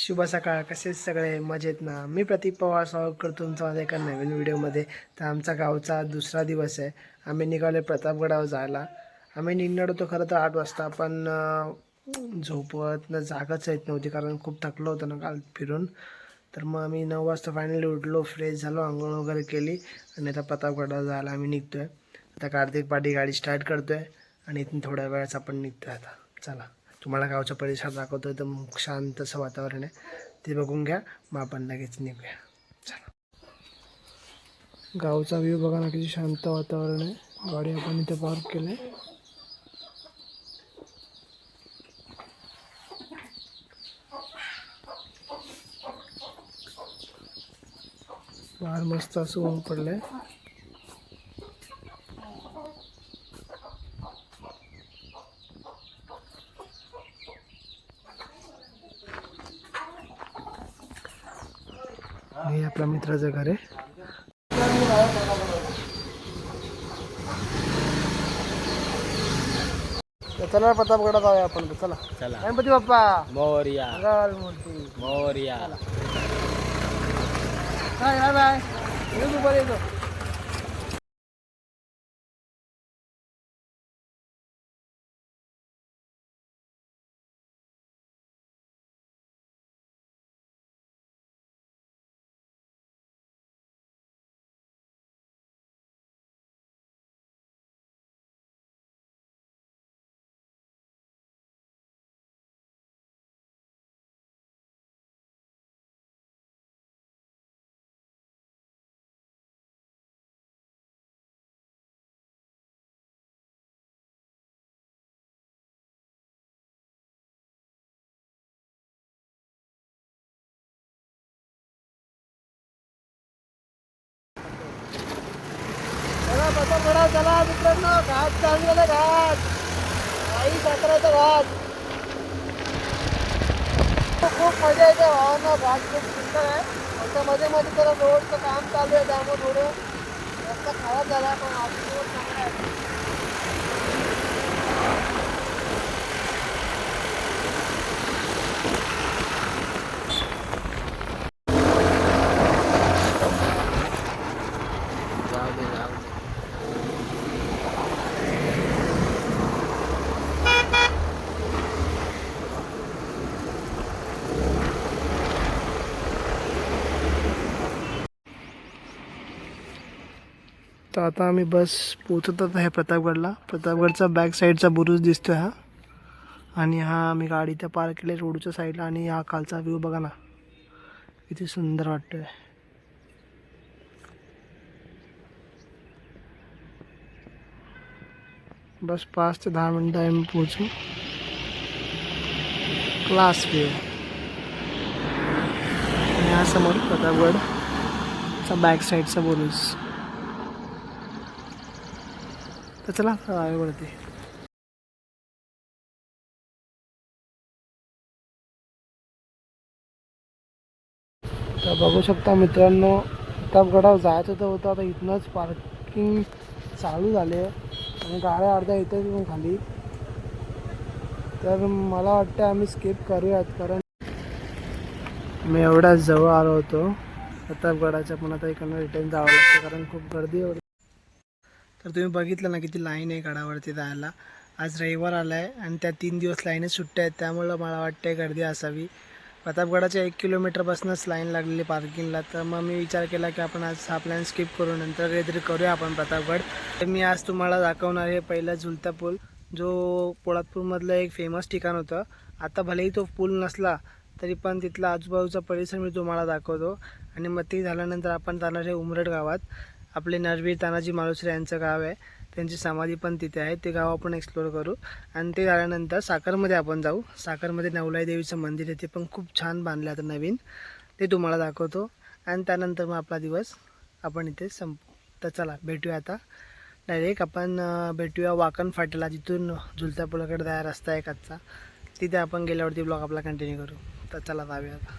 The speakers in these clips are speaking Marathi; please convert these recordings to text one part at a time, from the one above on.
शुभ सकाळ. कसे सगळे? मजेत ना? मी प्रतीक पवार स्वागत करतो तुमचा माझ्या एका नवीन व्हिडिओमध्ये. तर आमचा गावचा दुसरा दिवस आहे. आम्ही निघालो प्रतापगडावर जायला. आम्ही निघणार होतो खरं तर आठ वाजता पण झोपत न जागच येत नव्हती कारण खूप थकलो होतो ना काल फिरून. तर मग आम्ही नऊ वाजता फायनली उठलो फ्रेश झालो आंघोळ वगैरे केली आणि आता प्रतापगडावर जायला आम्ही निघतोय. आता कार्तिक पाटी गाडी स्टार्ट करतोय आणि इथून थोड्या वेळाच आपण निघतोय आता. चला. तुम्हाला गावचा परिसर दाखवतो तर मग शांत असं वातावरण आहे. ते बघून घ्या मग आपण लगेच निघूया. चला. गावचा व्ह्यू बघा ना किती शांत वातावरण आहे. गाडी आपण इथे पार्क केलं. बाहेर मस्त असं ऊन आहे हे आपल्या मित्राचं घर आहे. चला प्रतापगडात जाऊया आपण. चला. चला. गणपती बाप्पा. मोर्या. मंगल मूर्ती. मोर्या. Bye bye. बाय येऊ दुपारी येतो चला मित्रांनो घाट चालू झाला घाट. आई साखराचा घाट. खूप मजा येते भावांना घाट खूप सुंदर आहे. आता मध्ये मध्ये जरा रोडचं काम चालू आहे त्यामुळे थोडं रस्ता खराब झाला पण आज खूप चांगला आहे जाऊ दे जाऊ दे तर आता आम्ही बस पोचतच आहे प्रतापगडला. प्रतापगडचा बॅक साईडचा बुरुज दिसतोय हा. आणि हा आम्ही गाडी त्या पार्क केली रोडच्या साईडला आणि हा खालचा व्ह्यू बघा ना. किती सुंदर वाटतोय. बस पाच ते दहा मिनटं आम्ही पोचू क्लास व्ह्यू आणि हा समोर प्रतापगडचा बॅक साईडचा बुरुज. तर चला आवडते तर बघू शकता मित्रांनो प्रतापगडावर जायचं तर होतं आता इथनंच पार्किंग चालू झाले आणि गाड्या अर्ध्या इथं येऊन खाली. तर मला वाटतं आम्ही स्किप करूयात कारण मी एवढ्या जवळ आलो होतो. प्रतापगडाच्या पण आता इकडनं रिटर्न जावं लागतं कारण खूप गर्दी एवढी. तर तुम्ही बघितलं ना किती लाईन आहे गडावरती जायला. आज रविवार आला आहे आणि त्या तीन दिवस लाईनच सुट्ट्या आहेत. त्यामुळं मला वाटते गर्दी असावी. प्रतापगडाच्या एक किलोमीटरपासूनच लाईन लागलेली पार्किंगला तर मग मी विचार केला की आपण आज हा प्लॅन स्किप करू. नंतर काहीतरी करूया आपण प्रतापगड. तर मी आज तुम्हाला दाखवणार आहे पहिला झुलता पूल. जो पोळातपूरमधलं एक फेमस ठिकाण होतं. आता भलेही तो पूल नसला तरी पण तिथला आजूबाजूचा परिसर मी तुम्हाला दाखवतो. आणि मग ते झाल्यानंतर आपण जाणार आहे उमरड गावात. आपले नरवीर तानाजी मालुसरे यांचं गाव आहे. त्यांची समाधी पण तिथे आहे. ते गाव आपण एक्सप्लोअर करू. आणि ते झाल्यानंतर साखरमध्ये आपण जाऊ. साखरमध्ये नवलाई देवीचं मंदिर आहे. ते पण खूप छान बांधलं आता नवीन. ते तुम्हाला दाखवतो. आणि त्यानंतर मग आपला दिवस आपण इथे संपू. तर चला भेटूया आता. डायरेक्ट आपण भेटूया वाकण फाट्याला. जिथून झुलत्या पुलाकडे रस्ता आहे कच्चा तिथे आपण गेल्यावरती ब्लॉग आपला कंटिन्यू करू. तर चला जाऊया आता.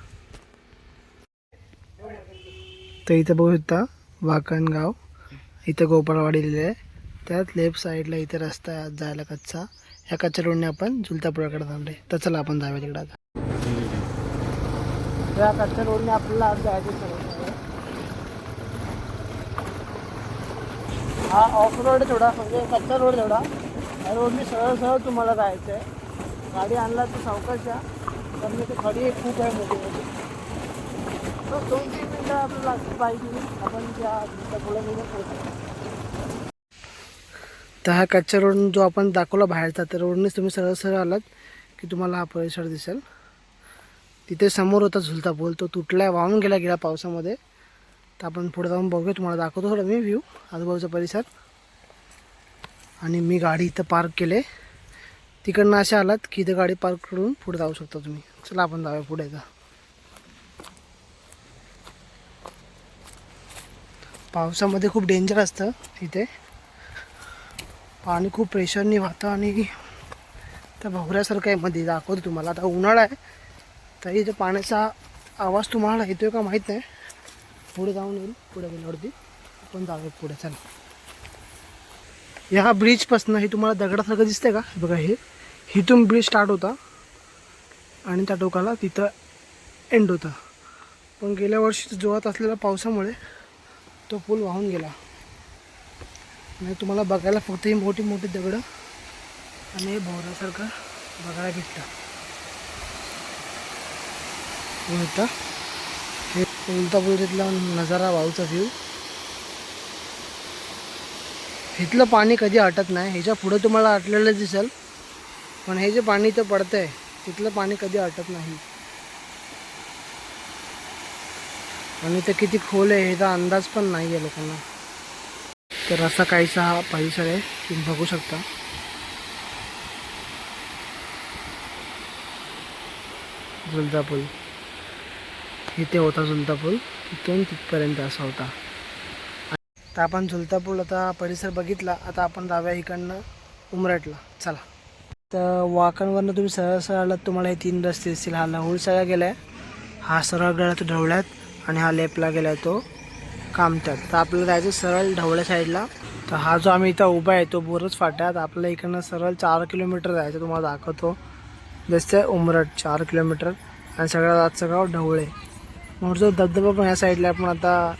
तर इथं बघू शकता वाकणगाव. इथं गोपाळवाडी लिहिलं आहे त्यात लेफ्ट साईडला इथे रस्ता आहे जायला कच्चा. ह्या कच्च्या रोडने आपण जुलतापुराकडे थांबले तर चला आपण जाऊया तिकडे आता. त्या कच्च्या रोडने आपल्याला आज जायचं सरळ सरळ. हा ऑफ रोड थोडा म्हणजे कच्चा रोड थोडा या रोडने सरळ सरळ तुम्हाला जायचं आहे गाडी आणला तर सावकाश या. कारण ते खडी एक खूप आहे मोठी मोठी तर दोन तीन मिनटं आपल्याला पाहिजे आपण त्या पुढे निघून तर हा कच्च्या रोड जो आपण दाखवला बाहेरचा त्या रोडनेच तुम्ही सरळ सरळ आलात की तुम्हाला हा परिसर दिसेल. तिथे समोर होता झुलता पूल तो आहे वाहून गेला गेला पावसामध्ये. तर आपण पुढे जाऊन बघूया तुम्हाला दाखवतो थोडं मी व्ह्यू आजूबाजूचा परिसर. आणि मी गाडी इथं पार्क केले. तिकडनं असे आलात की इथं गाडी पार्क करून पुढे जाऊ शकता तुम्ही. चला आपण जाऊया पुढे जा पावसामध्ये खूप डेंजर असतं इथे. पाणी खूप प्रेशरने वाहतं आणि त्या भोवऱ्यासारखं आहे मध्ये. दाखवतो तुम्हाला. आता उन्हाळा आहे. तरी इथे पाण्याचा आवाज तुम्हाला येतोय का माहीत नाही. पुढे जाऊन येईल. पुढे गेल्यावरती आपण जाऊया पुढे. चला. ह्या ब्रिजपासनं हे तुम्हाला दगडासारखं दिसतंय का? बघा हे. इथून ब्रिज स्टार्ट होता. आणि त्या टोकाला तिथं एंड होता. पण गेल्या वर्षी जोरात असलेल्या पावसामुळे तो पूल वाहून गेला. म्हणजे तुम्हाला बघायला फक्त ही मोठी मोठी दगडं आणि हे भोवऱ्यासारखं बघायला भेटतं. उलता हे उलटा तिथला नजारा वाहूचा व्ह्यू इथलं पाणी कधी आटत नाही. ह्याच्या पुढे तुम्हाला आटलेलं दिसेल. पण हे जे पाणी इथं पडतंय तिथलं पाणी कधी आटत नाही. आणि ते किती खोल आहे ह्याचा अंदाज पण नाही आहे लोकांना. तर असा काहीसा हा परिसर आहे तुम्ही बघू शकता. झुलता पूल इथे होता झुलता पूल तिथून तिथपर्यंत असा होता. तर आपण झुलता पूल आता परिसर बघितला आता आपण जाऊया इकडनं उमरटला. चला. तर वाकणवरनं तुम्ही सरळ सरळ आलात तुम्हाला हे तीन रस्ते दिसतील. हा लहुळ सगळा गेला आहे हा सरळ गेला तो ढवळ्यात. आणि हा लेपला गेला आहे तो कामत्यात. तर आपल्याला जायचं सरळ ढवळ्या साईडला. तर हा जो आम्ही इथं उभा आहे तो बोरच फाट्यात आपल्याला इकडनं सरळ चार किलोमीटर जायचं तुम्हाला दाखवतो. जसं उमरट चार किलोमीटर. आणि सगळ्यात आजचं गाव ढवळे. मोठं धबधबा पण या साईडला आहे, पण आता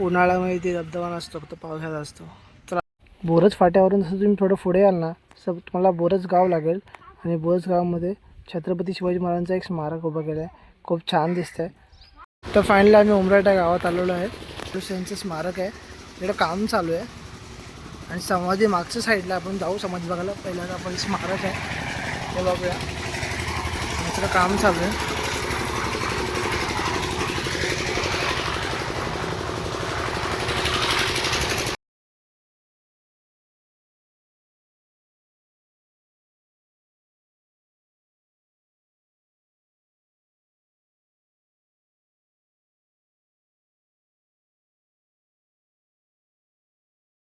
उन्हाळ्यामध्ये ते धबधबा नसतो फक्त पावसाळ्यात असतो. तर बोरज फाट्यावरून जसं तुम्ही थोडं पुढे याल ना तसं तुम्हाला बोरज गाव लागेल. आणि बोरज गावामध्ये छत्रपती शिवाजी महाराजांचं एक स्मारक उभं केलं आहे खूप छान दिसतं आहे तर फायनली आम्ही उमराटा गावात आलेलो आहे. यांचं स्मारक आहे. तिकडे काम चालू आहे. आणि समाधी मागच्या साईडला आपण जाऊ समाधी बघायला. पहिल्यांदा आपण स्मारक आहे. ते बघूया. आणि तिकडं काम चालू आहे.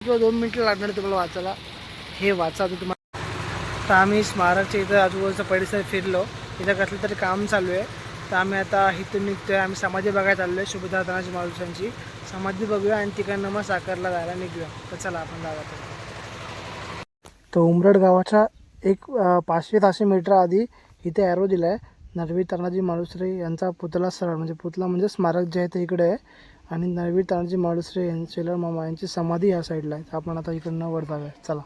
किंवा दोन मिनटं लागणार तुम्हाला वाचायला. हे वाचा आता तुम्हाला तर आम्ही स्मारकच्या इथं आजूबाजूचा परिसर फिरलो. इथं कसलं तरी काम चालू आहे. तर आम्ही आता इथून निघतोय. आम्ही समाधी बघायला चाललो आहे सुभेदार तानाजी माणसांची समाधी बघूया आणि तिकडनं मग साखरला जायला निघूया. तर चला आपण जागा तर उमरड गावाच्या एक पाचशे सहाशे मीटर आधी इथे ॲरो दिला आहे नरवी तानाजी मालुसरे यांचा पुतळा सरळ म्हणजे पुतळा म्हणजे स्मारक जे आहे ते इकडे आहे. आणि नरवी तानाजी मालुसरे यांचे शेलर मामा यांची समाधी या साईडला आहे. आपण आता इकडनं वर जाऊया. चला.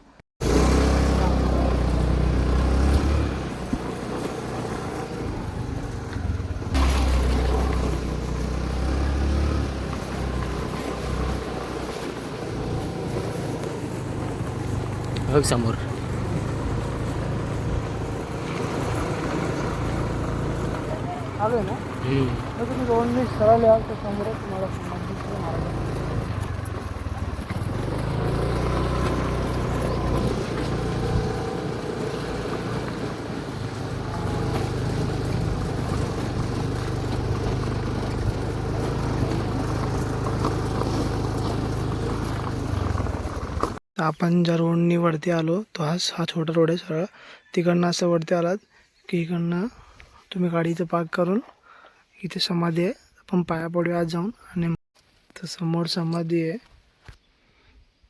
समोर. आहे ना? तुम्ही रोडने सरळ याल तर समोरच? तुम्हाला समाधी दिसेल महाराजांची. तर आपण ज्या रोडनी वरती आलो तो हाच हा छोटा रोड आहे सरळ. तिकडनं असं वरती आलात की इकडनं तुम्ही गाडी इथं पार्क करून इथे समाधी आहे. आपण पाया पडूया आज जाऊन आणि तर समोर समाधी आहे.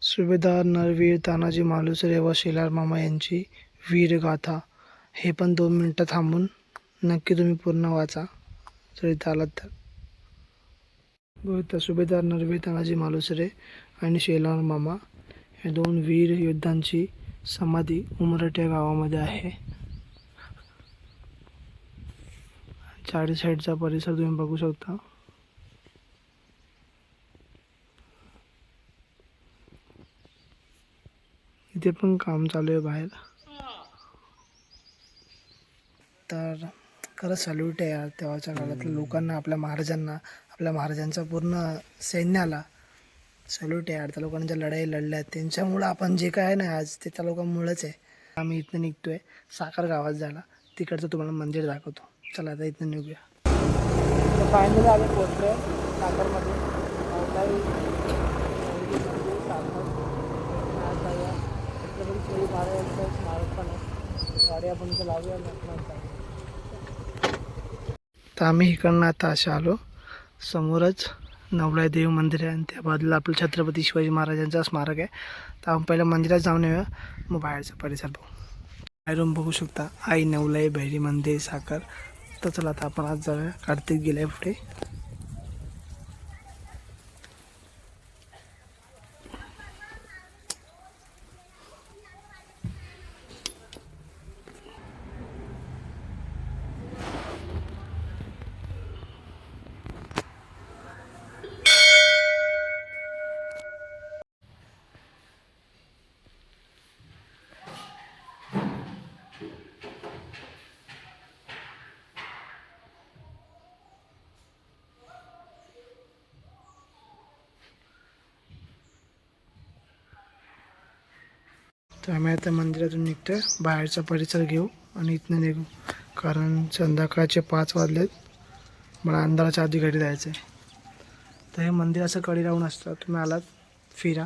सुभेदार नरवीर तानाजी मालुसरे व शेलार मामा यांची वीर गाथा. हे पण दोन मिनटं थांबून नक्की तुम्ही पूर्ण वाचा. जर इथं आलात तर. बघितलं सुभेदार नरवीर तानाजी मालुसरे आणि शेलार मामा. हे दोन वीर योद्धांची समाधी उमरट या गावामध्ये आहे. चारी साईडचा परिसर तुम्ही बघू शकता. इथे पण काम चालू आहे बाहेर. तर खरंच सॅल्यूट आहे यार तेव्हाच्या काळातल्या लोकांना आपल्या महाराजांना आपल्या महाराजांचा पूर्ण सैन्याला. सल्यूट आहे. यार त्या लोकांनी ज्या लढाई लढल्या आहेत. त्यांच्यामुळं आपण जे काय आहे ना आज ते त्या लोकांमुळेच आहे. आम्ही इथनं निघतोय. साखर गावात जायला तिकडचं तुम्हाला मंदिर दाखवतो. चला आता इथनं निघूया. फायनली आम्ही पोचलो साखरमध्ये. स्मारक पण आहे. गाडी आपण लावूया. तर आम्ही इकडनं आता असे आलो. समोरच नवलाय देव मंदिर आहे आणि त्या बाजूला आपलं छत्रपती शिवाजी महाराजांचा स्मारक आहे. तर आपण पहिलं मंदिरात जाऊन येऊया. मग बाहेरचा परिसर बघू. बाहेरून बघू शकता आई नवलाई भैरी मंदिर साखर. तर चला आता आपण आज जाऊया. कार्तिक आहे पुढे. तर आम्ही आता मंदिरातून निघतोय. बाहेरचा परिसर घेऊ आणि इथनं निघू. कारण संध्याकाळचे पाच वाजलेत. मला अंधाराच्या आधी घरी जायचं आहे तर हे मंदिर असं कडी राहून असतं. तुम्ही आलात फिरा.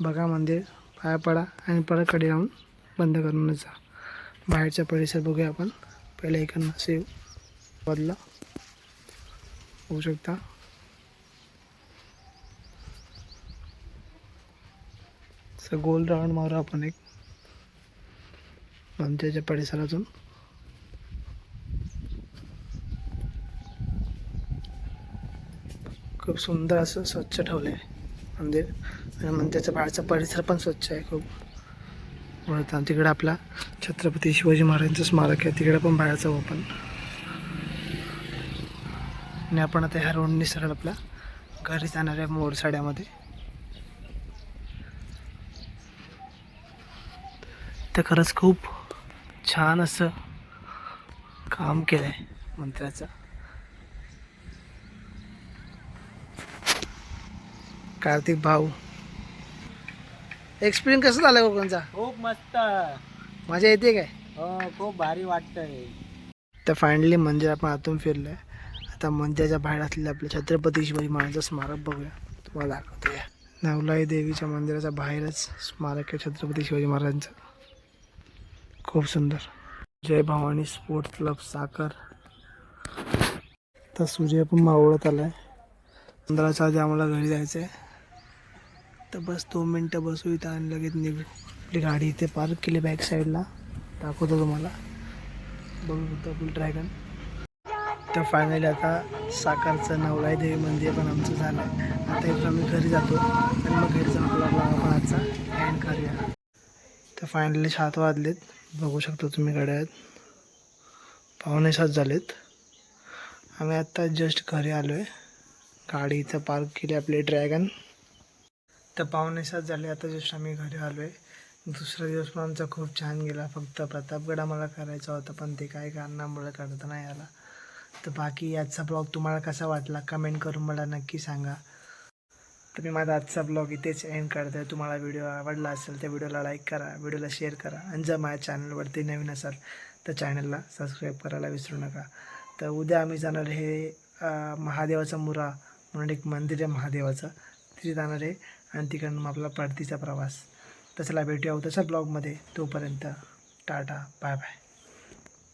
बघा मंदिर. पाया पडा आणि परत कडी राहून बंद करूनच जा. बाहेरचा परिसर बघूया आपण. पहिल्या इकडनं सेव. बदला. होऊ शकता. असं गोल राऊंड मारू आपण एक. मंदिराच्या परिसरातून. खूप सुंदर असं स्वच्छ ठेवलं आहे मंदिर. आणि मंदिराच्या बाहेरचा परिसर पण स्वच्छ आहे खूप. वळता तिकडे आपला छत्रपती शिवाजी महाराजांचं स्मारक आहे. तिकडे पण बाहेरचं आपण आणि आपण आता ह्या रोडने सरळ आपल्या घरी जाणाऱ्या आहे मोडसाड्यामध्ये तर खरंच खूप छान असं काम केलं आहे मंत्र्याचं. कार्तिक भाऊ. एक्सपिरियन्स कसं झाला कोकणचा खूप मस्त. मजा येते काय? हो खूप भारी वाटतंय. तर फायनली मंदिर आपण आतून फिरलं आहे आता मंदिराच्या बाहेर असलेलं आपलं छत्रपती शिवाजी महाराजांचं स्मारक बघूया. तुम्हाला दाखवतो या. नवलाई देवीच्या मंदिराच्या बाहेरच स्मारक आहे छत्रपती शिवाजी महाराजांचं. खूप सुंदर. जय भवानी स्पोर्ट्स क्लब साखर. तर सूर्य पण मावळत आलाय. पंधराच्या आधी आम्हाला घरी जायचं आहे तर बस दोन मिनटं बसू इथं आणि लगेच निघू. आपली गाडी इथे पार्क केली बॅक साईडला दाखवतो तुम्हाला. बघू शकतो फुल ड्रॅगन तर फायनली आता साखरचं नवलाई देवी मंदिर पण आमचं झालं आहे आता इथं आम्ही घरी जातो आणि मग घरी जाऊन आपला आजचा एंड करूया. तर फायनली सात वाजलेत. बघू शकता तुम्ही गड्यात. पावणे सात झालेत. आम्ही आत्ता जस्ट घरी आलो आहे गाडी इथं पार्क केली आपली ड्रॅगन तर पावणे सात झाले आता जस्ट आम्ही घरी आलो आहे दुसरा दिवस पण आमचा खूप छान गेला. फक्त प्रतापगड आम्हाला करायचा होता पण ते काही कारणामुळे करता नाही आला. तर बाकी याचा ब्लॉग तुम्हाला कसा वाटला? कमेंट करून मला नक्की सांगा. तर मी माझा आजचा ब्लॉग इथेच एंड करतो. आहे तुम्हाला व्हिडिओ आवडला असेल तर व्हिडिओला लाईक करा व्हिडिओला शेअर करा. आणि जर माझ्या चॅनलवरती नवीन असाल तर चॅनलला सबस्क्राईब करायला विसरू नका. तर उद्या आम्ही जाणार हे महादेवाचा मुरा म्हणून एक मंदिर आहे महादेवाचं. तिथे जाणार आहे आणि तिकडनं मग आपला परतीचा प्रवास. तसला भेटूया उद्याच्या ब्लॉगमध्ये. तोपर्यंत टाटा बाय बाय